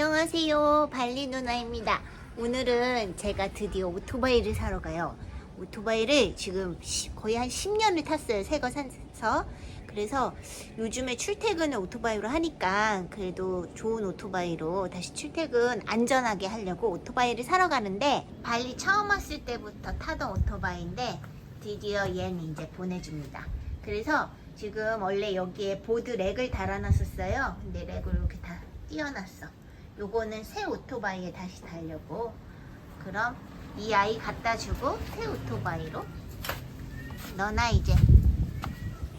안녕하세요. 발리 누나입니다. 오늘은 제가 드디어 오토바이를 사러 가요. 오토바이를 지금 시- 거의 한 10년을 탔어요. 새거 사서. 그래서 요즘에 출퇴근을 오토바이로 하니까 그래도 좋은 오토바이로 다시 출퇴근 안전하게 하려고 오토바이를 사러 가는데 발리 처음 왔을 때부터 타던 오토바이인데 드디어 얘는 이제 보내줍니다. 그래서 지금 원래 여기에 보드 렉을 달아놨었어요. 근데 렉을 이렇게 다 띄워놨어. 요거는 새 오토바이에 다시 달려고. 그럼 이 아이 갖다 주고 새 오토바이로 너나 이제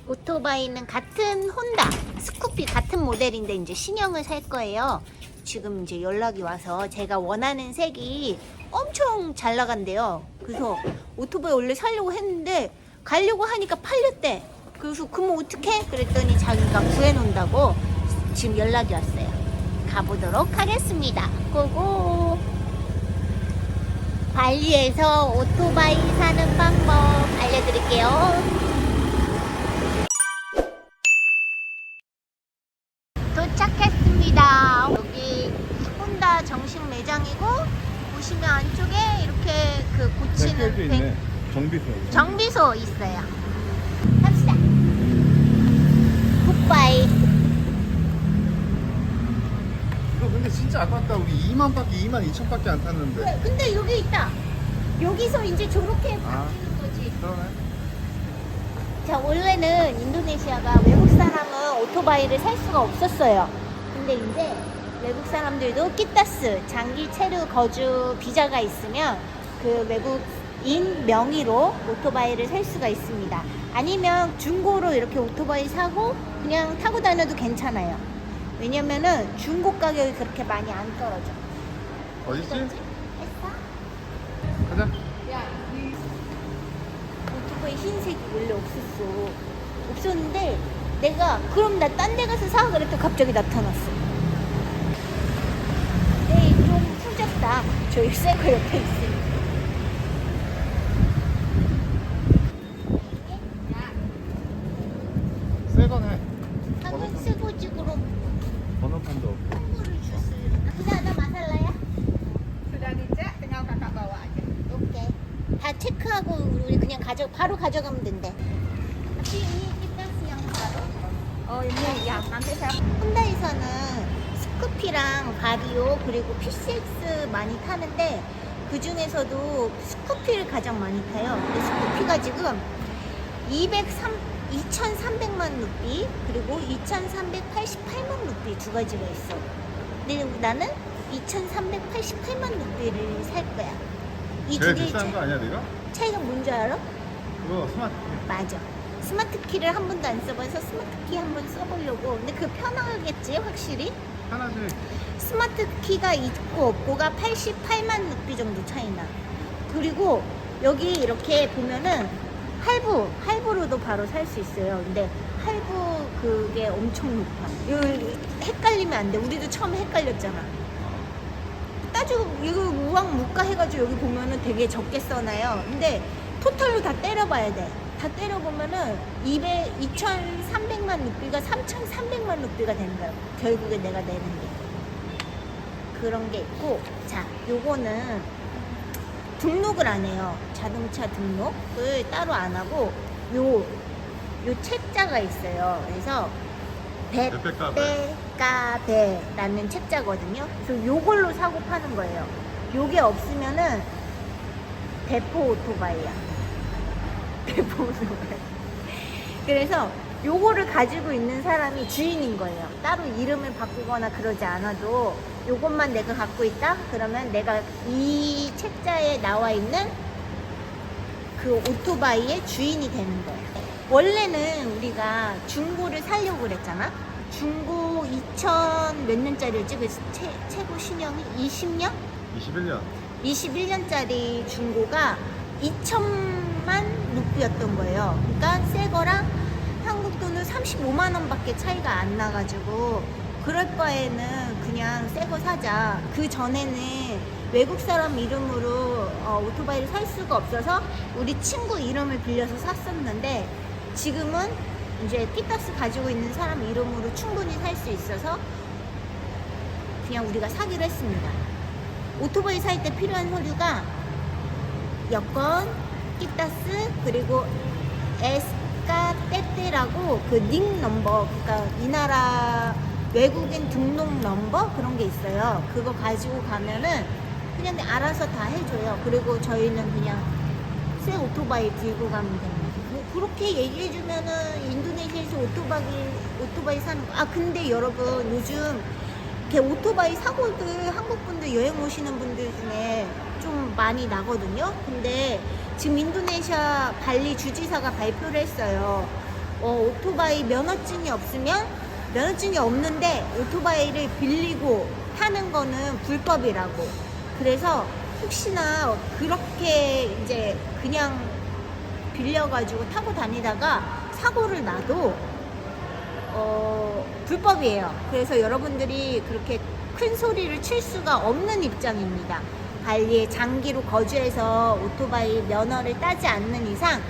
오토바이는 같은 혼다 스쿠피 같은 모델인데 이제 신형을 살 거예요. 지금 이제 연락이 와서 제가 원하는 색이 엄청 잘 나간대요. 그래서 오토바이 원래 살려고 했는데 가려고 하니까 팔렸대. 그래서 그럼 어떡해? 그랬더니 자기가 구해놓는다고 지금 연락이 왔어요. 가보도록 하겠습니다. 고고. 발리에서 오토바이 사는 방법 알려드릴게요. 도착했습니다. 여기 혼다 정식 매장이고 보시면 안쪽에 이렇게 그 고치는 네, 백- 있네. 정비소. 정비소 있어요. 갑시다. 굿바이. 이거 근데 진짜 아깝다. 우리 2만 밖에 2만 2천 밖에 안 탔는데. 네, 근데 여기 있다. 여기서 이제 저렇게 아. 바뀌는 거지. 그러네. 자, 원래는 인도네시아가 외국 사람은 오토바이를 살 수가 없었어요. 근데 이제 외국 사람들도 끼따스, 장기 체류 거주 비자가 있으면 그 외국인 명의로 오토바이를 살 수가 있습니다. 아니면 중고로 이렇게 오토바이 사고 그냥 타고 다녀도 괜찮아요. 왜냐면은 중고 가격이 그렇게 많이 안 떨어져. 어딨지? 했어? 가자. 오토바이 흰색이 원래 없었어. 없었는데 내가 그럼 나 딴 데 가서 사 그랬더니 갑자기 나타났어. 에이 좀 후졌다. 저기 새거 옆에 있으니까. 새 거네. 한번 쓰고 찍으로 번호판도 없고. 홍보를 줬어요. 그다 나 마살라야? Sudah dicek, tinggal kakak bawa aja. 오케이. 다 체크하고 우리 그냥 가져 바로 가져가면 된대. saya 혼다에서는 스쿠피랑 바리오 그리고 PCX 많이 타는데 그 중에서도 스쿠피를 가장 많이 타요. 근데 스쿠피가 지금 203, 2,300만 루피 그리고 2,388만 루피 두 가지가 있어. 근데 나는 2,388만 루피를 살 거야. 이두 제일 개 비싼 거 아니야, 내가? 차이가 뭔지 알아? 그거 스마트. 맞아. 스마트 키를 한 번도 안 써봐서 스마트 키 한 번 써보려고. 근데 그 편하겠지, 확실히? 하나지. 스마트 키가 있고 없고가 88만 루피 정도 차이나. 그리고 여기 이렇게 보면은 할부, 할부로도 바로 살 수 있어요. 근데 할부 그게 엄청 높아. 이거 헷갈리면 안 돼. 우리도 처음에 헷갈렸잖아. 따지고 이거 우왕 무가 해가지고 여기 보면은 되게 적게 써놔요. 근데 토탈로 다 때려봐야 돼. 다 때려보면은 200, 2,300만 루피가 3,300만 루피가 되는 거야. 결국에 내가 내는 게. 그런 게 있고, 자, 요거는 등록을 안 해요. 자동차 등록을 따로 안 하고, 요, 요 책자가 있어요. 그래서, 배, 빼까베라는 책자거든요. 그래서 요걸로 사고 파는 거예요. 요게 없으면은 대포 오토바이야. 대포 오토바이. 그래서 요거를 가지고 있는 사람이 주인인 거예요. 따로 이름을 바꾸거나 그러지 않아도 요것만 내가 갖고 있다? 그러면 내가 이 책자에 나와 있는 그 오토바이의 주인이 되는 거예요. 원래는 우리가 중고를 살려고 그랬잖아? 중고 2000 몇 년짜리였지? 그 최, 최고 신형이 20년? 21년. 21년짜리 중고가 2천만 루피였던 거예요. 그러니까 새 거랑 한국 돈은 35만 원밖에 차이가 안 나가지고 그럴 바에는 그냥 새 거 사자. 그 전에는 외국 사람 이름으로 어, 오토바이를 살 수가 없어서 우리 친구 이름을 빌려서 샀었는데 지금은 이제 피터스 가지고 있는 사람 이름으로 충분히 살 수 있어서 그냥 우리가 사기로 했습니다. 오토바이 살 때 필요한 서류가 여권, 끼따스 그리고 에스카 떼떼라고 그 닉 넘버 그러니까 이 나라 외국인 등록 넘버 그런 게 있어요. 그거 가지고 가면은 그냥 알아서 다 해줘요. 그리고 저희는 그냥 새 오토바이 들고 가면 됩니다. 뭐 그렇게 얘기해주면은 인도네시아에서 오토바이 오토바이 사는 거. 아 근데 여러분 요즘 이렇게 오토바이 사고들 한국 분들 여행 오시는 분들 중에 좀 많이 나거든요. 근데 지금 인도네시아 발리 주지사가 발표를 했어요. 어, 오토바이 면허증이 없으면 면허증이 없는데 오토바이를 빌리고 타는 거는 불법이라고. 그래서 혹시나 그렇게 이제 그냥 빌려가지고 타고 다니다가 사고를 나도 어, 불법이에요. 그래서 여러분들이 그렇게 큰 소리를 칠 수가 없는 입장입니다. 발리에 장기로 거주해서 오토바이 면허를 따지 않는 이상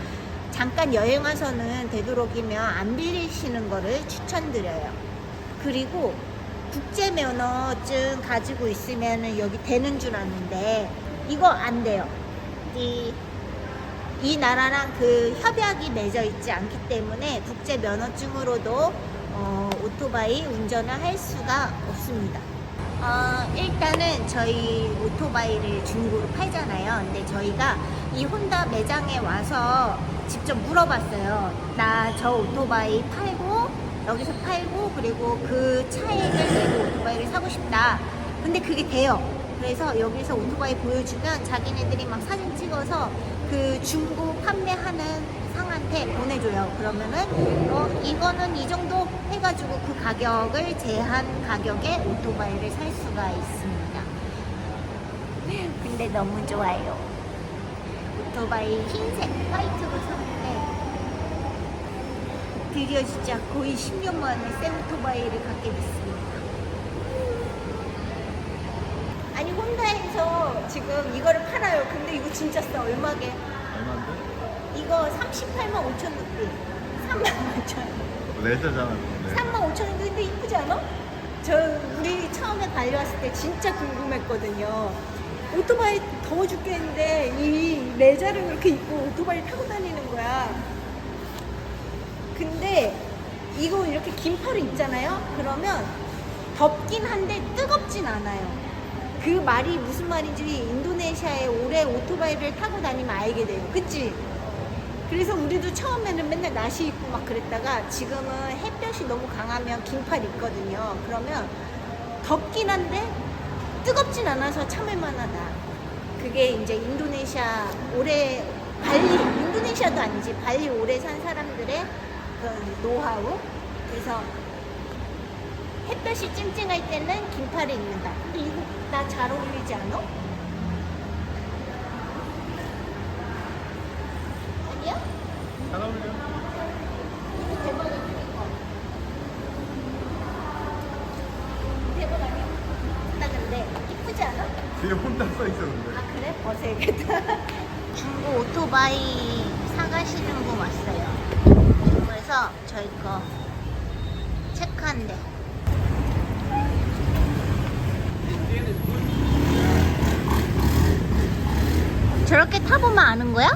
잠깐 여행 와서는 되도록이면 안 빌리시는 거를 추천드려요. 그리고 국제 면허증 가지고 있으면 여기 되는 줄 아는데 이거 안 돼요. 이, 이 나라랑 그 협약이 맺어 있지 않기 때문에 국제 면허증으로도 어, 오토바이 운전을 할 수가 없습니다. 어, 일단은 저희 오토바이를 중고로 팔잖아요. 근데 저희가 이 혼다 매장에 와서 직접 물어봤어요. 나 저 오토바이 팔고 여기서 팔고 그리고 그 차액을 내고 오토바이를 사고 싶다. 근데 그게 돼요. 그래서 여기서 오토바이 보여주면 자기네들이 막 사진 찍어서 그 중고 판매하는 상한테 보내줘요. 그러면은 어 이거는 이 정도 해가지고 그 가격을 제한 가격에 오토바이를 살 수가 있습니다. 근데 너무 좋아요. 오토바이 흰색 화이트로 샀는데 드디어 진짜 거의 10년 만에 새 오토바이를 갖게 됐습니다. 아니 혼다에서 지금 이거를 팔아요. 근데 이거 진짜 싸. 얼마게? 얼마인데? 이거 38만 5천 루피. 3만 5천 원. 레저잖아 근데 3만 5천 원 근데 이쁘지 않아? 저 우리 처음에 달려왔을 때 진짜 궁금했거든요. 오토바이 더워 죽겠는데 이 레자를 그렇게 입고 오토바이 타고 다니는 거야. 근데 이거 이렇게 긴 팔을 입잖아요. 그러면 덥긴 한데 뜨겁진 않아요. 그 말이 무슨 말인지 인도네시아에 오래 오토바이를 타고 다니면 알게 돼요. 그치? 그래서 우리도 처음에는 맨날 나시 입고 막 그랬다가 지금은 햇볕이 너무 강하면 긴팔 입거든요. 그러면 덥긴 한데 뜨겁진 않아서 참을 만하다. 그게 이제 인도네시아 오래 발리 인도네시아도 아니지 발리 오래 산 사람들의 그 노하우. 그래서 햇볕이 찡찡할 때는 긴 팔을 입는다. 근데 이거 나 잘 어울리지 않아? 아니야? 잘 어울려 이거 대박이야. 이거. 대박 아니야? 나 근데 이쁘지 않아? 뒤에 혼자 써 있었는데 아 그래? 벗어야겠다. 중고 오토바이 사가시는 분 왔어요. 그래서 저희 거 체크한대. 저렇게 타보면 아는 거야?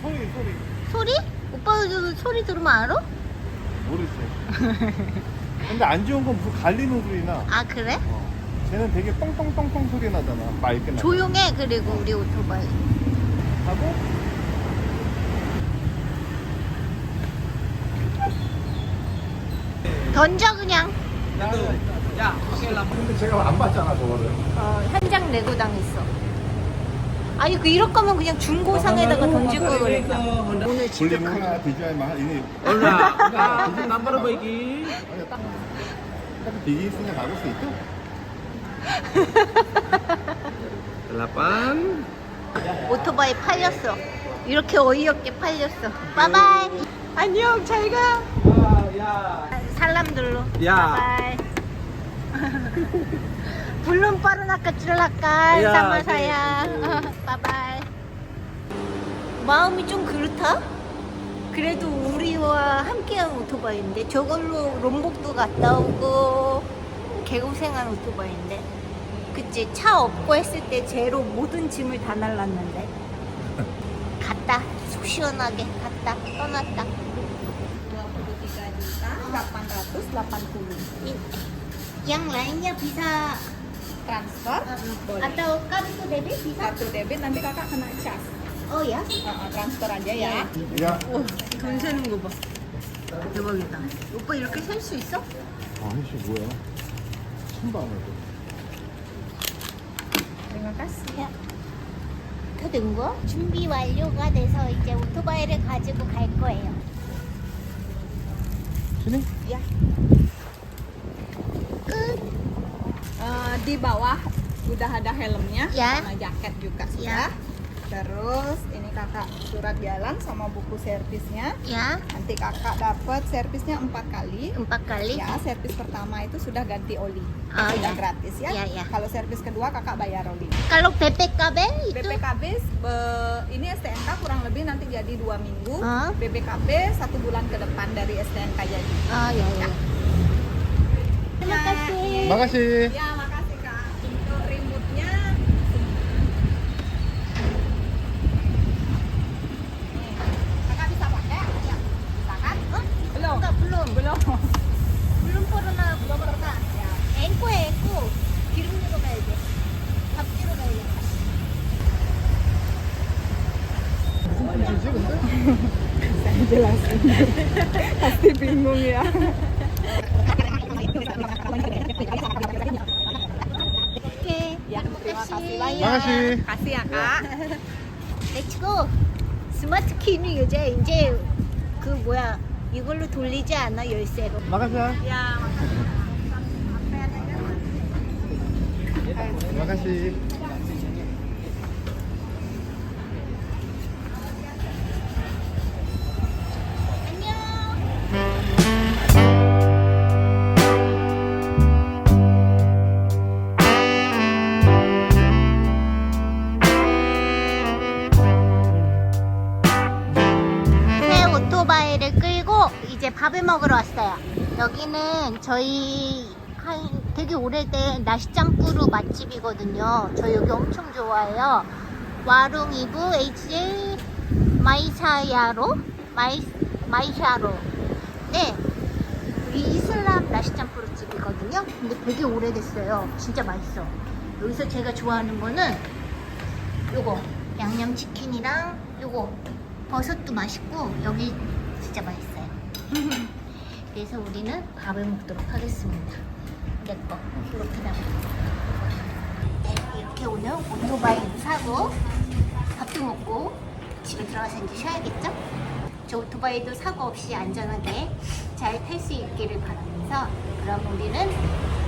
소리 소리 소리? 오빠도 소리 들으면 알아? 모르지 근데 안 좋은 건 무슨 갈리는 소리 나 아 그래? 어. 쟤는 되게 똥똥똥똥 소리 나잖아 맑게 나 조용해 그리고 우리 오토바이. 하고 던져 그냥. 근데 제가 안 봤잖아 저거를 어, 현장 내고 당했어. 아니 그 이럴 거면 그냥 중고상에다가 던질 걸 그랬다. 오늘 볼륨 지적하니. 하나 디자인 Ora, number bagi. 딱 비기 있으면 가볼 수 있죠? Delapan. 오토바이 팔렸어. 이렇게 어이없게 팔렸어. 빠바이. 안녕 잘 가. Ya. 사람들로. 야. 빠바이. Belum pernah nakecelakaan Iya, sama oke. saya. 빠바이. 마음이 좀 그렇다? 그래도 우리와 함께한 오토바이인데 저걸로 롬복도 갔다 오고 개고생한 오토바이인데. 그치 차 없고 했을 때 제로 모든 짐을 다 날랐는데. 갔다 속 시원하게 갔다 떠났다. 23 juta 880 이- yang lainnya bisa transfer boleh atau kartu debit bisa? kartu debit nanti kakak kena cas Oh ya? Uh, transfer aja ya 야돈 세는 거 봐. 대박이다. 오빠 이렇게 셀 수 있어? 아니씨 뭐야 신발을 terima kasih 야. 다된 거야? 준비 완료가 돼서 이제 오토바이를 가지고 갈 거예요. 진행? ya Eh, di bawah udah ada helmnya ya. sama jaket juga sudah. Ya. Terus ini kakak surat jalan sama buku servisnya. Ya. Nanti kakak dapat servisnya empat kali. Empat kali. Ya, servis pertama itu sudah ganti oli. Oh, sudah ya. gratis ya. Ya, ya. Kalau servis kedua kakak bayar oli. Kalau BPKB itu? BPKB be, ini STNK kurang lebih nanti jadi dua minggu. Oh. BPKB satu bulan ke depan dari STNK jadi. Oh iya. iya. Ya. Terima kasih. Terima kasih. Ya, ya kasih banyak 마가씨. kasih ya kak 렛츠고. 스마트 키는 요새 이제 그 뭐야 이걸로 돌리지 않아 열쇠로. 마가씨야. ya 저희 한 되게 오래된 나시짱꾸루 맛집이거든요. 저 여기 엄청 좋아해요. 와룽이부 HJ 마이샤야로 마이 마이샤로. 네. 이슬람 나시짱꾸루 집이거든요. 근데 되게 오래됐어요. 진짜 맛있어. 여기서 제가 좋아하는 거는 요거 양념치킨이랑 요거 버섯도 맛있고 여기 진짜 맛있어요. 그래서 우리는 밥을 먹도록 하겠습니다. 내거 그렇구나. 네, 이렇게 오늘 오토바이도 사고 밥도 먹고 집에 들어가서 이제 쉬어야겠죠? 저 오토바이도 사고 없이 안전하게 잘 탈 수 있기를 바라면서 그럼 우리는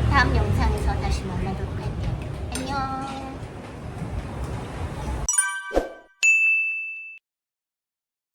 다음 영상에서 다시 만나도록 할게요. 안녕.